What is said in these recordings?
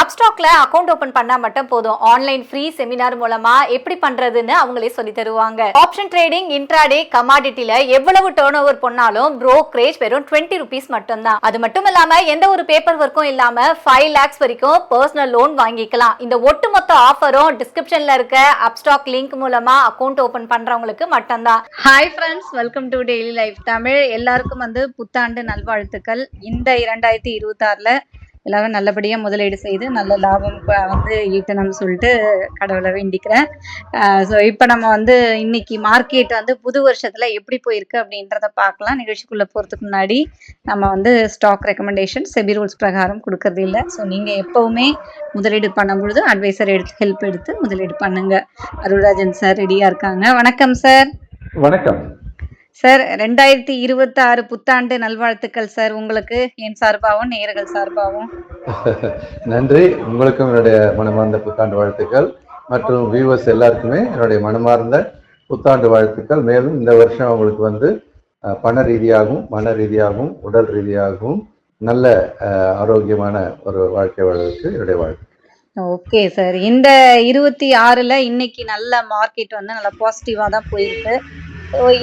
அப்ஸ்டாக்ல account open பண்ணா மட்டும் போதும். ஆன்லைன் ஃப்ரீ செமினார் மூலமா எப்படி பண்றதுன்னு அவங்களே சொல்லி தருவாங்க. ஆப்ஷன் ட்ரேடிங் இன்ட்ராடே கமாடிட்டில எவ்வளவு டேர்ன் ஓவர் பண்ணாலும் ப்ரோக்ரேஜ் வெறும் டுவெண்ட்டி ருபீஸ் மட்டும்தான். அது மட்டும் இல்லாம எந்த ஒரு பேப்பர் ஒர்க்கும் இல்லாம ஃபைவ் லேக்ஸ் வரைக்கும் பர்சனல் லோன் வாங்கிக்கலாம். இந்த ஒட்டுமொத்த ஆஃபரும் டிஸ்கிரிப்ஷன்ல இருக்க அப்ஸ்டாக் லிங்க் மூலமா அக்கவுண்ட் ஓபன் பண்றவங்களுக்கு மட்டும்தான். Hi friends welcome to daily life Tamil எல்லாருக்கும் வந்து புத்தாண்டு நல்வாழ்த்துக்கள். இந்த இரண்டாயிரத்தி இருபத்தாறுல எல்லாரும் நல்லபடியாக முதலீடு செய்து நல்ல லாபம் வந்து ஈட்டணும்னு சொல்லிட்டு கடவுளை வேண்டிக்கிறேன். ஸோ இப்போ நம்ம வந்து இன்னைக்கு மார்க்கெட் வந்து புது வருஷத்தில் எப்படி போயிருக்கு அப்படின்றத பார்க்கலாம். நிகழ்ச்சிக்குள்ளே போகிறதுக்கு முன்னாடி நம்ம வந்து ஸ்டாக் ரெக்கமெண்டேஷன் செபி ரூல்ஸ் பிரகாரம் கொடுக்கறது இல்லை. ஸோ நீங்கள் எப்போவுமே முதலீடு பண்ணும்பொழுது அட்வைசர் எடுத்து ஹெல்ப் எடுத்து முதலீடு பண்ணுங்க. அருள்ராஜன் சார் ரெடியாக இருக்காங்க. வணக்கம் சார் வணக்கம். சார் ரெண்டாயிரத்தி இருபத்தி ஆறு புத்தாண்டு நல்வாழ்த்துக்கள் சார். உங்களுக்கு என் சார்பாகவும் நேயர்கள் சார்பாகவும். நன்றி. உங்களுக்கும் என்னுடைய மனமார்ந்த புத்தாண்டு வாழ்த்துக்கள். மற்றும் வியூவர்ஸ் எல்லாருக்குமே என்னுடைய மனமார்ந்த புத்தாண்டு வாழ்த்துக்கள். மேலும் இந்த வருஷம் உங்களுக்கு வந்து பண ரீதியாகவும் மன ரீதியாகவும் உடல் ரீதியாகவும் நல்ல ஆரோக்கியமான ஒரு வாழ்க்கை வாழ்வதற்கு என்னுடைய வாழ்த்து ஓகே சார். இந்த இருபத்தி ஆறுல இன்னைக்கு நல்ல மார்க்கெட் வந்து நல்லா பாசிட்டிவா தான் போயிருக்கு.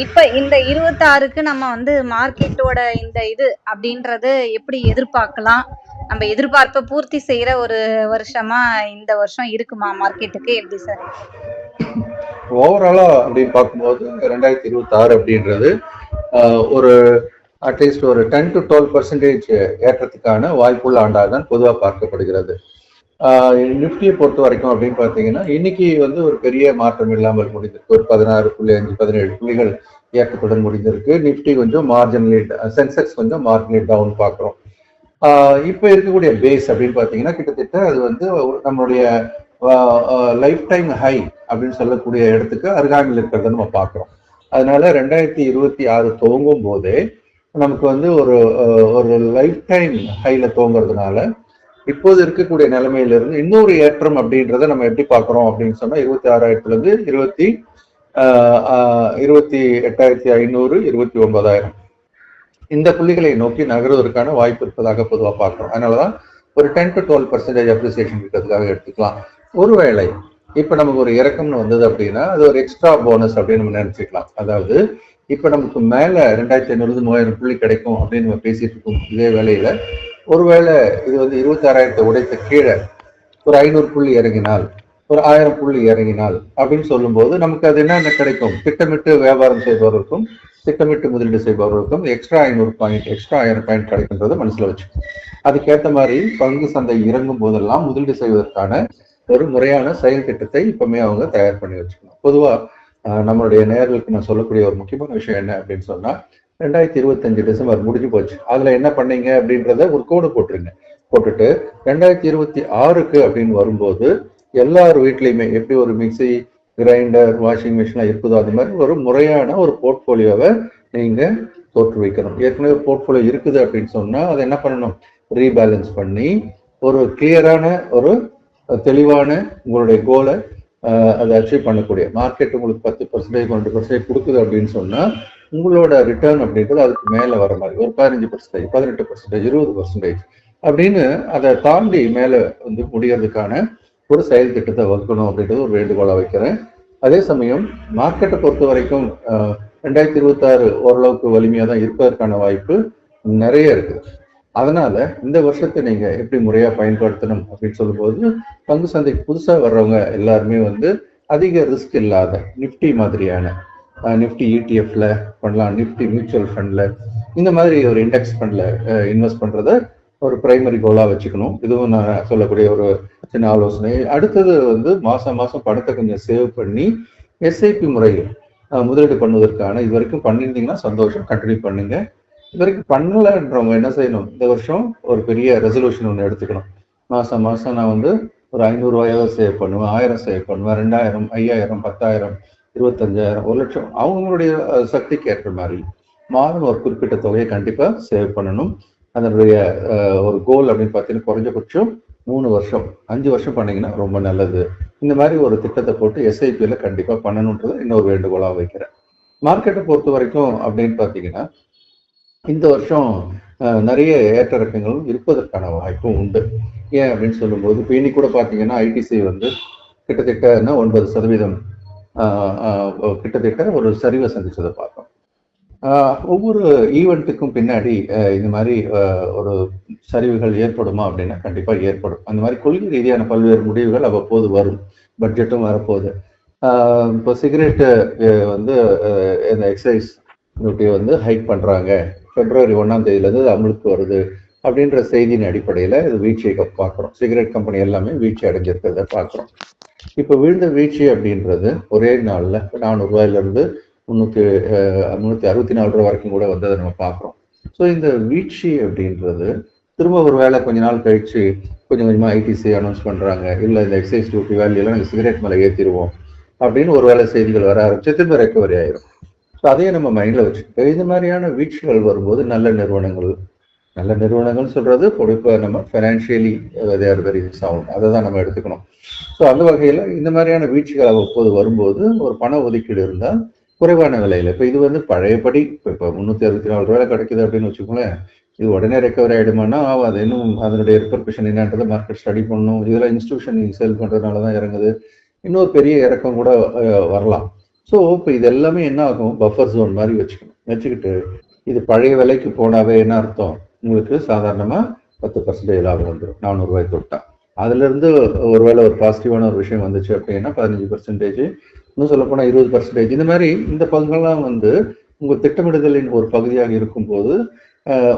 இப்போ இந்த இருபத்தாறுக்கு நம்ம வந்து மார்க்கெட்டோட இந்த இது அப்படின்றது எப்படி எதிர்பார்க்கலாம்? நம்ம எதிர்பார்ப்பை பூர்த்தி செய்யற ஒரு வருஷமா இந்த வருஷம் இருக்குமா மார்க்கெட்டுக்கு எப்படி சார்? ஓவராலா அப்படின்னு பார்க்கும்போது ரெண்டாயிரத்தி இருபத்தி ஆறு அப்படின்றது ஒரு அட்லீஸ்ட் ஒரு டென் டு டுவெல் பர்சன்டேஜ் ஏற்றத்துக்கான வாய்ப்புள்ள ஆண்டாக தான் பொதுவாக பார்க்கப்படுகிறது. நிஃப்டியை பொறுத்த வரைக்கும் அப்படின்னு பார்த்தீங்கன்னா இன்னைக்கு வந்து ஒரு பெரிய மாற்றம் இல்லாமல் முடிந்திருக்கு. ஒரு பதினாறு புள்ளி அஞ்சு பதினேழு புள்ளிகள் ஏற்றத்துடன் முடிந்திருக்கு. நிஃப்டி கொஞ்சம் மார்ஜினலி சென்செக்ஸ் கொஞ்சம் மார்ஜினலி டவுன் பார்க்குறோம். இப்போ இருக்கக்கூடிய பேஸ் அப்படின்னு பார்த்தீங்கன்னா கிட்டத்தட்ட அது வந்து நம்மளுடைய லைஃப் டைம் ஹை அப்படின்னு சொல்லக்கூடிய இடத்துக்கு அருகாமையில் இருக்கிறத நம்ம பார்க்குறோம். அதனால ரெண்டாயிரத்தி இருபத்தி ஆறு துவங்கும் போதே நமக்கு வந்து ஒரு ஒரு லைஃப் டைம் ஹைல துவங்குறதுனால இப்போது இருக்கக்கூடிய நிலைமையிலிருந்து இன்னொரு ஏற்றம் அப்படின்றத நம்ம எப்படி பார்க்குறோம் அப்படின்னு சொன்னா இருபத்தி ஆறாயிரத்துல இருந்து இருபத்தி ஆஹ், ஆஹ், இருபத்தி எட்டாயிரத்தி ஐநூறு இருபத்தி ஒன்பதாயிரம். இந்த புள்ளிகளை நோக்கி நகர்வதற்கான வாய்ப்பு இருப்பதாக பொதுவாக அதனால தான் ஒரு ten to twelve percentage appreciation இருக்கிறதுக்காக எடுத்துக்கலாம். ஒருவேளை இப்ப நமக்கு ஒரு இறக்கம்னு வந்தது அப்படின்னா அது ஒரு எக்ஸ்ட்ரா போனஸ் அப்படின்னு நம்ம நினச்சிக்கலாம். அதாவது இப்ப நமக்கு மேல ரெண்டாயிரத்தி ஐநூறு மூவாயிரம் புள்ளி கிடைக்கும் அப்படின்னு நம்ம பேசிட்டு இருக்கோம். இதே வேலையில ஒருவேளை இது வந்து இருபத்தி ஆறாயிரத்தை உடைத்த கீழே ஒரு ஐநூறு புள்ளி இறங்கினால் ஒரு ஆயிரம் புள்ளி இறங்கினால் அப்படின்னு சொல்லும்போது நமக்கு அது என்னென்ன கிடைக்கும்? திட்டமிட்டு வியாபாரம் செய்பவர்களுக்கும் திட்டமிட்டு முதலீடு செய்பவர்களுக்கும் எக்ஸ்ட்ரா ஐநூறு பாயிண்ட் எக்ஸ்ட்ரா ஆயிரம் பாயிண்ட் கிடைக்கின்றத மனசுல வச்சு அதுக்கேற்ற மாதிரி பங்கு சந்தை இறங்கும் போதெல்லாம் முதலீடு செய்வதற்கான ஒரு முறையான செயல் திட்டத்தை இப்பவுமே அவங்க தயார் பண்ணி வச்சுக்கணும். பொதுவா ஆஹ், நம்மளுடைய நேர்களுக்கு நான் சொல்லக்கூடிய ஒரு முக்கியமான விஷயம் என்ன அப்படின்னு சொன்னா ரெண்டாயிரத்தி இருபத்தஞ்சு டிசம்பர் முடிஞ்சு போச்சு. அதுல என்ன பண்ணீங்க அப்படின்றத ஒரு கோடு போட்டுருங்க. போட்டுட்டு ரெண்டாயிரத்தி இருபத்தி ஆறுக்கு அப்படின்னு வரும்போது எல்லார் வீட்லையுமே எப்படி ஒரு மிக்சி கிரைண்டர் வாஷிங் மிஷின்லாம் இருக்குதோ அது மாதிரி ஒரு முறையான ஒரு போர்ட்போலியோவை நீங்க தோற்றுவிக்கணும் ஏற்கனவே போர்ட்ஃபோலியோ போர்ட்போலியோ இருக்குது அப்படின்னு சொன்னா அதை என்ன பண்ணணும்? ரீபேலன்ஸ் பண்ணி ஒரு கிளியரான ஒரு தெளிவான உங்களுடைய கோலை அதை அச்சீவ் பண்ணக்கூடிய. மார்க்கெட் உங்களுக்கு பத்து பர்சன்டேஜ் பன்னெண்டு பர்சன்டேஜ் கொடுக்குது அப்படின்னு சொன்னா உங்களோட ரிட்டர்ன் அப்படின்றது அதுக்கு மேல வர மாதிரி ஒரு பதினஞ்சு பர்சன்டேஜ் பதினெட்டு பர்சன்டேஜ் இருபது பர்சன்டேஜ் அப்படின்னு அதை தாண்டி மேல வந்து முடியறதுக்கான ஒரு செயல் திட்டத்தை வகுக்கணும் அப்படின்றது ஒரு வேண்டுகோளா வைக்கிறேன். அதே சமயம் மார்க்கெட்டை பொறுத்த வரைக்கும் ரெண்டாயிரத்தி இருபத்தாறு ஓரளவுக்கு வலிமையாக தான் இருப்பதற்கான வாய்ப்பு நிறைய இருக்கு. அதனால இந்த வருஷத்தை நீங்க எப்படி முறையா பயன்படுத்தணும் அப்படின்னு சொல்லும்போது பங்கு சந்தைக்கு புதுசா வர்றவங்க எல்லாருமே வந்து அதிக ரிஸ்க் இல்லாத நிப்டி மாதிரியான நிஃப்டி இடிஎஃப்ல பண்ணலாம் நிஃப்டி மியூச்சுவல் ஃபண்ட்ல இந்த மாதிரி ஒரு இண்டெக்ஸ் ஃபண்ட்ல இன்வெஸ்ட் பண்றத ஒரு பிரைமரி கோலா வச்சுக்கணும். இதுவும் நான் சொல்லக்கூடிய ஒரு சின்ன ஆலோசனை. அடுத்தது வந்து மாசம் மாசம் பணத்தை கொஞ்சம் சேவ் பண்ணி எஸ்ஐபி முறையில் முதலீடு பண்ணுவதற்கான இது வரைக்கும் பண்ணியிருந்தீங்கன்னா சந்தோஷம். கண்டினியூ பண்ணுங்க. இது வரைக்கும் பண்ணலன்றவங்க என்ன செய்யணும்? இந்த வருஷம் ஒரு பெரிய ரெசல்யூஷன் ஒன்று எடுத்துக்கணும். மாசம் மாசம் நான் வந்து ஒரு ஐநூறுரூவாயாவது சேவ் பண்ணுவேன் ஆயிரம் சேவ் பண்ணுவேன் ரெண்டாயிரம் ஐயாயிரம் பத்தாயிரம் இருபத்தஞ்சாயிரம் ஒரு லட்சம். அவங்களுடைய சக்திக்கு ஏற்ற மாதிரி. மாதம் ஒரு குறிப்பிட்ட தொகையை கண்டிப்பா சேவ் பண்ணணும். அதனுடைய ஒரு கோல் அப்படின்னு பார்த்தீங்கன்னா குறைஞ்சபட்சம் மூணு வருஷம் அஞ்சு வருஷம் பண்ணீங்கன்னா ரொம்ப நல்லது. இந்த மாதிரி ஒரு திட்டத்தை போட்டு எஸ்ஐபியில் கண்டிப்பா பண்ணணுன்றது இன்னொரு வேண்டுகோளா வைக்கிறேன். மார்க்கெட்டை பொறுத்த வரைக்கும் அப்படின்னு பார்த்தீங்கன்னா இந்த வருஷம் அஹ், நிறைய ஏற்ற இறக்கங்களும் இருப்பதற்கான வாய்ப்பும் உண்டு. ஏன் அப்படின்னு சொல்லும்போது இப்போ இன்னைக்கு கூட பார்த்தீங்கன்னா ஐடிசி வந்து கிட்டத்தட்ட என்ன ஒன்பது சதவீதம் கிட்டத்தட்ட ஒரு சரிவை சந்திச்சதை பார்த்தோம். ஆஹ், ஒவ்வொரு ஈவெண்ட்டுக்கும் பின்னாடி இந்த மாதிரி ஒரு சரிவுகள் ஏற்படுமா அப்படின்னா கண்டிப்பா ஏற்படும். அந்த மாதிரி கொள்கை ரீதியான பல்வேறு முடிவுகள் அவ்வப்போது வரும். பட்ஜெட்டும் வரப்போகுது. ஆஹ், இப்போ சிகரெட்டு வந்து இந்த எக்ஸசைஸ் டியூட்டியை வந்து ஹைக் பண்றாங்க. பிப்ரவரி ஒன்றாம் தேதியிலேருந்து அது அமலுக்கு வருது அப்படின்ற செய்தியின் அடிப்படையில் இது வீழ்ச்சியை பார்க்குறோம். சிகரெட் கம்பெனி எல்லாமே வீழ்ச்சி அடைஞ்சிருக்கிறத பார்க்குறோம். இப்போ விழுந்த வீழ்ச்சி அப்படின்றது ஒரே நாளில் நானூறு ரூபாயிலிருந்து முந்நூற்றி முந்நூற்றி அறுபத்தி நாலு ரூபா வரைக்கும் கூட வந்து அதை நம்ம பார்க்குறோம். ஸோ இந்த வீழ்ச்சி அப்படின்றது திரும்ப ஒரு வேலை கொஞ்ச நாள் கழிச்சு கொஞ்சம் கொஞ்சமாக ஐடிசி அனௌன்ஸ் பண்ணுறாங்க இல்லை இந்த எக்ஸைஸ் டியூட்டி வேல்யூலாம் நாங்கள் சிகரெட் மேலே ஏற்றிடுவோம் அப்படின்னு ஒரு வேலை செய்திகள் வர ஆரம்பிச்சு திரும்ப ரெக்கவரி ஆயிரும். ஸோ அதையே நம்ம மைண்டில் வச்சுக்கிட்டு இது மாதிரியான வீழ்ச்சிகள் வரும்போது நல்ல நிறுவனங்கள் நல்ல நிறுவனங்கள் சொல்றது இப்போ நம்ம ஃபைனான்சியலி தேர் வெரி சவுண்ட் அதை தான் நம்ம எடுத்துக்கணும். ஸோ அந்த வகையில் இந்த மாதிரியான வீழ்ச்சிகள் அவ்வப்போது வரும்போது ஒரு பண ஒதுக்கீடு இருந்தால் குறைவான விலையில் இப்போ இது வந்து பழையபடி இப்போ இப்போ முந்நூற்றி அறுபத்தி நாலு ரூபாய் கிடைக்குது அப்படின்னு வச்சுக்கோங்களேன் இது உடனே ரெக்கவர் ஆகிடுமானா அது இன்னும் அதனுடைய ரிப்பர்கஷன் என்னன்றதை மார்க்கெட் ஸ்டடி பண்ணணும். இதெல்லாம் இன்ஸ்டியூஷன் சேல் பண்ணுறதுனால தான் இறங்குது. இன்னொரு பெரிய இறக்கம் கூட வரலாம். ஸோ இப்போ இது எல்லாமே என்ன ஆகும் பஃபர் ஜோன் மாதிரி வச்சுக்கணும். வச்சுக்கிட்டு இது பழைய விலைக்கு போனாவே என்ன அர்த்தம்? உங்களுக்கு சாதாரணமாக பத்து பர்சன்டேஜ் லாபம் வந்துடும் நானூறுரூவாய் தொட்டா. அதுலேருந்து ஒருவேளை ஒரு பாசிட்டிவான ஒரு விஷயம் வந்துச்சு அப்படின்னா பதினஞ்சு பர்சன்டேஜ் இன்னும் சொல்லப்போனால் இருபது பர்சன்டேஜ் இந்த மாதிரி இந்த பங்கெல்லாம் வந்து உங்கள் திட்டமிடுதலின் ஒரு பகுதியாக இருக்கும்போது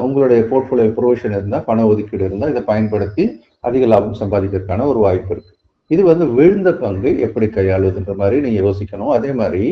உங்களுடைய போர்ட்ஃபோலியோ ப்ரொவிஷன் இருந்தால் பண ஒதுக்கீடு இருந்தால் இதை பயன்படுத்தி அதிக லாபம் சம்பாதிக்கிறதுக்கான ஒரு வாய்ப்பு இருக்குது இது வந்து விழுந்த பங்கு எப்படி கையாளுதுன்ற மாதிரி நீங்கள் யோசிக்கணும். அதே மாதிரி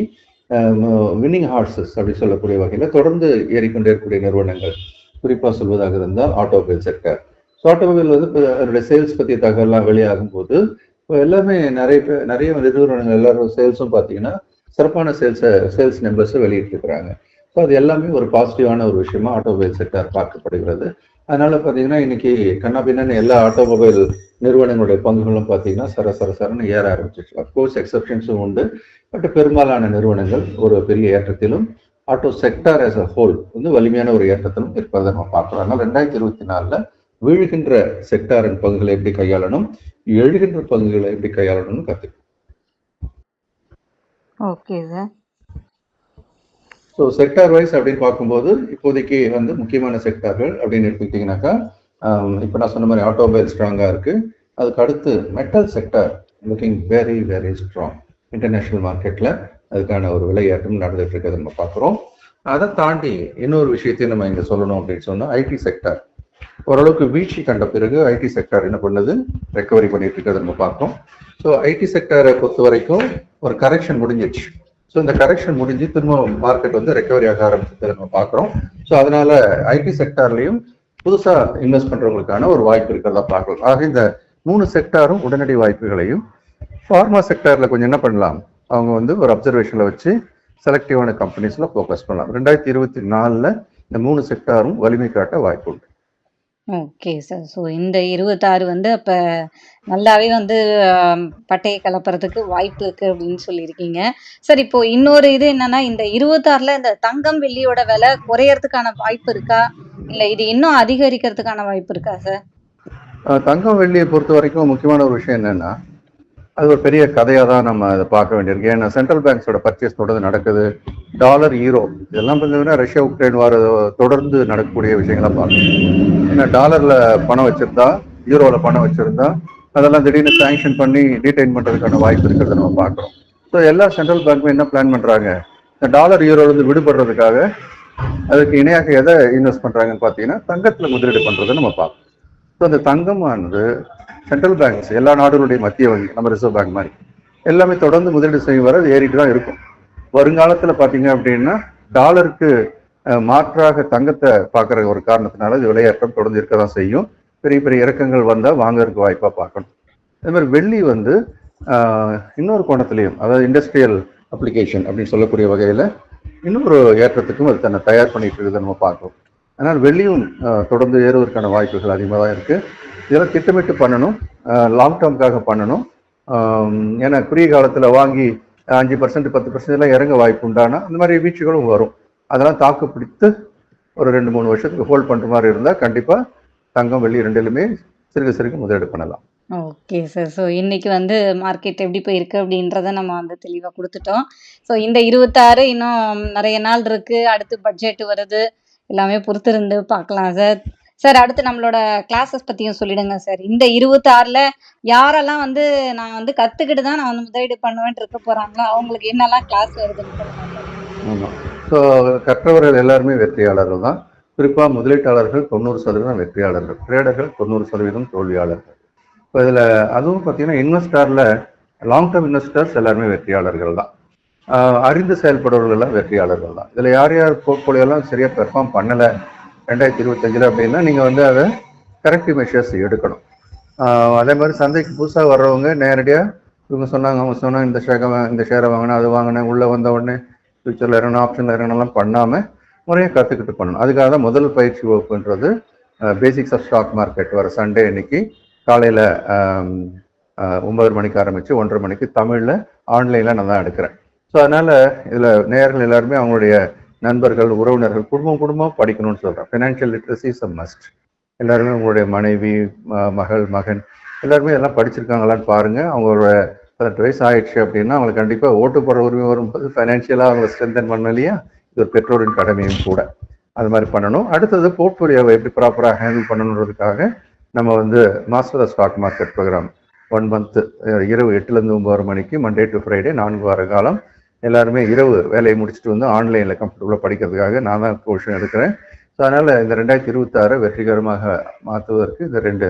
வின்னிங் ஹார்சஸ் அப்படி சொல்லக்கூடிய வகையில் தொடர்ந்து ஏறிக்கொண்டே இருக்கக்கூடிய நிறுவனங்கள். குறிப்பாக சொல்வதாக இருந்தால் ஆட்டோமொபைல் செக்டர் ஸோ ஆட்டோமொபைல் வந்து இப்போ அதனுடைய சேல்ஸ் பற்றிய தகவலாம் வெளியாகும் போது இப்போ எல்லாமே நிறைய பேர் நிறைய நிறுவனங்கள் எல்லாரும் சேல்ஸும் பார்த்தீங்கன்னா சிறப்பான சேல்ஸ் சேல்ஸ் நம்பர்ஸை வெளியிட்டிருக்கிறாங்க. ஸோ அது எல்லாமே ஒரு பாசிட்டிவான ஒரு விஷயமா ஆட்டோமொபைல் செக்டர் பார்க்கப்படுகிறது. அதனால பார்த்தீங்கன்னா இன்னைக்கு கண்ணா பின்னான்னு எல்லா ஆட்டோமொபைல் நிறுவனங்களுடைய பங்குகளும் பார்த்தீங்கன்னா சர சர சரன்னு ஏற ஆரம்பிச்சிச்சு அஃப்கோர்ஸ் எக்ஸப்ஷன்ஸும் உண்டு. பட் பெரும்பாலான நிறுவனங்கள் ஒரு பெரிய ஏற்றத்திலும் auto sector as a whole வந்து வலிமையான ஒரு ஏற்றத்திலும் இருப்பதை நம்ம பார்க்கிறோம். அதனால ரெண்டாயிரத்தி இருபத்தி நாலுல வீழுகின்ற செக்டாரின் பங்குகளை எப்படி கையாளணும் எழுகின்ற பங்குகளை எப்படி கையாளணும்னு கத்து okay sir so sector wise அப்படின்னு பார்க்கும்போது இப்போதைக்கு வந்து முக்கியமான செக்டார்கள் அப்படின்னு எடுத்துக்கிட்டிங்கனாக்கா இப்போ நான் சொன்ன மாதிரி ஆட்டோமொபைல் ஸ்ட்ராங்காக இருக்கு. அதுக்கு அடுத்து metal sector looking very very strong international மார்க்கெட்டில் அதுக்கான ஒரு விளையாட்டும் நடந்துட்டு இருக்கிறத நம்ம பார்க்குறோம். அதை தாண்டி இன்னொரு விஷயத்தையும் நம்ம இங்கே சொல்லணும் அப்படின்னு சொன்னால் ஐடி செக்டார் ஓரளவுக்கு வீழ்ச்சி கண்ட பிறகு ஐடி செக்டார் என்ன பண்ணுது? ரெக்கவரி பண்ணிட்டு இருக்கிறத நம்ம பார்க்கிறோம். ஸோ ஐடி செக்டரை பொறுத்த வரைக்கும் ஒரு கரெக்ஷன் முடிஞ்சிச்சு ஸோ இந்த கரெக்ஷன் முடிஞ்சு திரும்ப மார்க்கெட் வந்து ரெக்கவரி ஆக ஆரம்பிச்சதை நம்ம பார்க்குறோம். ஸோ அதனால ஐடி செக்டார்லையும் புதுசா இன்வெஸ்ட் பண்றவங்களுக்கான ஒரு வாய்ப்பு இருக்கிறதா பார்க்கலாம். ஆக இந்த மூணு செக்டாரும் உடனடி வாய்ப்புகளையும் ஃபார்மா செக்டார்ல கொஞ்சம் என்ன பண்ணலாம்? அவங்க வந்து ஒரு அப்சர்வேஷன்ல வச்சு செலக்டிவான கம்பெனிஸ்ல ஃபோக்கஸ் பண்ணலாம். ரெண்டாயிரத்தி இருபத்தி நாலுல இந்த மூணு செக்டாரும் வலிமை காட்ட வாய்ப்பு உண்டு. ஓகே சார் ஸோ இந்த இருபத்தாறு வந்து அப்போ நல்லாவே வந்து பட்டையை கலப்புறதுக்கு வாய்ப்பு இருக்கு அப்படின்னு சொல்லியிருக்கீங்க. சார் இப்போ இன்னொரு இது என்னன்னா இந்த இருபத்தாறுல இந்த தங்கம் வெள்ளியோட விலை குறையறதுக்கான வாய்ப்பு இருக்கா? இல்லை இது இன்னும் அதிகரிக்கிறதுக்கான வாய்ப்பு இருக்கா சார் தங்கம் வெள்ளியை பொறுத்த வரைக்கும் முக்கியமான ஒரு விஷயம் என்னன்னா அது ஒரு பெரிய கதையா தான் நம்ம அதை பார்க்க வேண்டியிருக்கு. ஏன்னா சென்ட்ரல் பேங்க்ஸோட பர்ச்சேஸ் தொடர்ந்து நடக்குது. டாலர் ஈரோ இதெல்லாம் பார்த்தீங்கன்னா ரஷ்யா உக்ரைன் வார தொடர்ந்து நடக்கக்கூடிய விஷயங்களா பார்க்கணும். ஏன்னா டாலர்ல பணம் வச்சிருந்தா யூரோல பணம் வச்சிருந்தா அதெல்லாம் திடீர்னு சாங்ஷன் பண்ணி டீடைன் பண்றதுக்கான வாய்ப்பு இருக்கிறத நம்ம பார்க்குறோம். ஸோ எல்லா சென்ட்ரல் பேங்க்கும் என்ன பிளான் பண்றாங்க? இந்த டாலர் யூரோல இருந்து விடுபடுறதுக்காக அதுக்கு இணையாக எதை இன்வெஸ்ட் பண்றாங்கன்னு பார்த்தீங்கன்னா தங்கத்துல முதலீடு பண்றதை நம்ம பார்க்கணும் ஸோ அந்த தங்கமானது சென்ட்ரல் பேங்க்ஸ் எல்லா நாடுகளுடைய மத்திய வங்கி நம்ம ரிசர்வ் பேங்க் மாதிரி எல்லாமே தொடர்ந்து முதலீடு செய்யும் வர ஏறிட்டு தான் இருக்கும். வருங்காலத்துல பாத்தீங்க அப்படின்னா டாலருக்கு மாற்றாக தங்கத்தை பார்க்குற ஒரு காரணத்தினால இது விலையேற்றம் தொடர்ந்து இருக்க தான் செய்யும். பெரிய பெரிய இறக்கங்கள் வந்தா வாங்கறதுக்கு வாய்ப்பா பார்க்கணும். அதே மாதிரி வெள்ளி வந்து ஆஹ், இன்னொரு கோணத்துலையும் அதாவது இண்டஸ்ட்ரியல் அப்ளிகேஷன் அப்படின்னு சொல்லக்கூடிய வகையில இன்னொரு ஏற்றத்துக்கும் அது தன்னை தயார் பண்ணிட்டு இருக்கிறத நம்ம பார்க்கிறோம். அதனால் வெள்ளியும் தொடர்ந்து ஏறுவதற்கான வாய்ப்புகள் அதிகமாக தான் இருக்கு. இதெல்லாம் திட்டமிட்டு பண்ணணும். லாங் டேர்முக்காக பண்ணணும். ஏன்னா குறுகிய காலத்தில் வாங்கி அஞ்சு பர்சன்ட் பத்து பர்சன்ட் எல்லாம் இறங்க வாய்ப்பு உண்டானா அந்த மாதிரி வீழ்ச்சிகளும் வரும். அதெல்லாம் தாக்கு பிடித்து ஒரு ரெண்டு மூணு வருஷத்துக்கு ஹோல்ட் பண்ணுற மாதிரி இருந்தால் கண்டிப்பாக தங்கம் வெள்ளி ரெண்டிலுமே சிறுக சிறுக முதலீடு பண்ணலாம். ஓகே சார் ஸோ இன்னைக்கு வந்து மார்க்கெட் எப்படி போயிருக்கு அப்படின்றத நம்ம வந்து தெளிவாக கொடுத்துட்டோம். ஸோ இந்த இருபத்தாறு இன்னும் நிறைய நாள் இருக்கு. அடுத்து பட்ஜெட் வருது. எல்லாமே பொறுத்திருந்து பார்க்கலாம் சார் சார் அடுத்து நம்மளோட கிளாஸஸ் பற்றியும் சொல்லிடுங்க சார் இந்த இருபத்தாறில் யாரெல்லாம் வந்து நான் வந்து கற்றுக்கிட்டு தான் நான் வந்து முதலீடு பண்ணுவேன் இருக்க போறாங்களோ அவங்களுக்கு என்னெல்லாம் கிளாஸ் வருதுன்னு ஆமாம் ஸோ கற்றவர்கள் எல்லாருமே வெற்றியாளர்கள் தான். குறிப்பாக முதலீட்டாளர்கள் தொண்ணூறு சதவீதம் வெற்றியாளர்கள். ட்ரேடர்கள் தொண்ணூறு சதவீதம் தோல்வியாளர்கள். இப்போ இதில் அதுவும் பார்த்தீங்கன்னா இன்வெஸ்டாரில் லாங் டேர்ம் இன்வெஸ்டர்ஸ் எல்லாருமே வெற்றியாளர்கள் தான். அறிந்து செயல்படுறவர்கள் எல்லாம் வெற்றியாளர்கள் தான். இதில் யார் யார் போர்ட்போலியோலாம் சரியாக பெர்ஃபார்ம் பண்ணலை ரெண்டாயிரத்தி இருபத்தஞ்சில் அப்படின்னா நீங்கள் வந்து அதை கரெக்டிவ் மெஷர்ஸ் எடுக்கணும். அதே மாதிரி சந்தைக்கு புதுசாக வர்றவங்க நேரடியாக இவங்க சொன்னாங்க அவங்க சொன்னாங்க இந்த ஷேரை இந்த ஷேரை வாங்கினேன் அது வாங்கினேன் உள்ளே வந்த உடனே ஃபியூச்சரில் இறங்கணும் ஆப்ஷனில் இறங்கணும்லாம் பண்ணாமல் முறையாக கற்றுக்கிட்டு பண்ணணும். அதுக்காக தான் முதல் பயிற்சி வகுப்புன்றது பேசிக்ஸ் ஆஃப் ஸ்டாக் மார்க்கெட் வர சண்டே அன்னைக்கு காலையில் ஒன்பது மணிக்கு ஆரம்பித்து ஒன்றரை மணிக்கு தமிழில் ஆன்லைனில் நான் தான் எடுக்கிறேன். ஸோ அதனால் இதில் நேர்கள் எல்லாருமே அவங்களுடைய நண்பர்கள் உறவினர்கள் குடும்பம் குடும்பம் படிக்கணும்னு சொல்கிறேன் financial literacy is a must எல்லாருமே உங்களுடைய மனைவி ம- மகள் மகன் எல்லாருமே எல்லாம் படிச்சிருக்காங்களான்னு பாருங்கள் அவங்களோட பதினெட்டு வயசு ஆயிடுச்சு அப்படின்னா அவங்களுக்கு கண்டிப்பாக ஓட்டு போகிற உரிமை வரும்போது ஃபைனான்ஷியலாக அவங்களை ஸ்ட்ரென்தன் பண்ண இல்லையா? இது ஒரு பெற்றோரின் கடமையும் கூட. அது மாதிரி பண்ணணும். அடுத்தது போர்ட்ஃபோலியோவை எப்படி ப்ராப்பராக ஹேண்டில் பண்ணணுன்றதுக்காக நம்ம வந்து master of stock market program one month இரவு எட்டுலேருந்து ஒம்பது மணிக்கு மண்டே டு ஃப்ரைடே நான்கு வார காலம் எல்லாருமே இரவு வேலையை முடிச்சுட்டு வந்து ஆன்லைனில் கம்ஃபர்டபுளாக படிக்கிறதுக்காக நான் தான் கோஷன் எடுக்கிறேன். ஸோ அதனால் இந்த ரெண்டாயிரத்தி இருபத்தாறு வெற்றிகரமாக மாற்றுவதற்கு இந்த ரெண்டு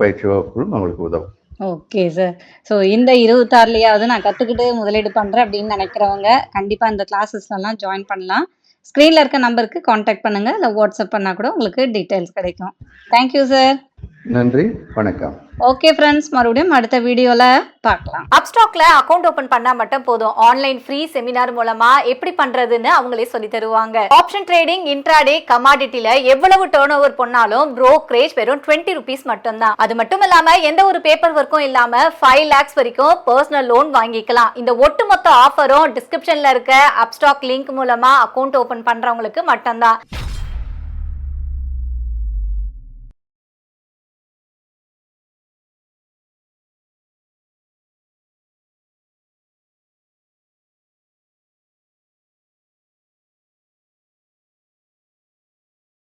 பயிற்சி வகுப்புகளும் அவங்களுக்கு உதவும். ஓகே சார் ஸோ இந்த இருபத்தாறுலையாவது நான் கற்றுக்கிட்டு முதலீடு பண்ணுறேன் அப்படின்னு நினைக்கிறவங்க கண்டிப்பாக இந்த கிளாஸஸ்லாம் ஜாயின் பண்ணலாம். ஸ்க்ரீனில் இருக்க நம்பருக்கு காண்டாக்ட் பண்ணுங்கள் இல்லை வாட்ஸ்அப் பண்ணால் கூட உங்களுக்கு டீட்டெயில்ஸ் கிடைக்கும். தேங்க்யூ சார் நன்றி வணக்கம். ஓகே ஃப்ரெண்ட்ஸ் மறுபடியும் அடுத்த வீடியோவில் பார்க்கலாம். அப்ஸ்டாக்ல அக்கவுண்ட் ஓபன் பண்ணா மட்டும் போதும். ஆன்லைன் ஃப்ரீ செமினார் மூலமா எப்படி பண்றதுன்னு அவங்களே சொல்லி தருவாங்க. ஆப்ஷன் ட்ரேடிங் இன்ட்ராடே கமாடிட்டில எவ்வளவு டேர்ன் ஓவர் பண்ணாலும் brokerage வெறும் டுவெண்ட்டி ருபீஸ் மட்டும்தான். அது மட்டும் இல்லாம எந்த ஒரு பேப்பர் ஒர்க்கும் இல்லாம ஃபைவ் லேக்ஸ் வரைக்கும் பர்சனல் லோன் வாங்கிக்கலாம். இந்த ஒட்டுமொத்த ஆஃபரும் டிஸ்கிரிப்ஷன்ல இருக்க அப்ஸ்டாக் லிங்க் மூலமா அக்கவுண்ட் ஓபன் பண்றவங்களுக்கு மட்டும்தான்.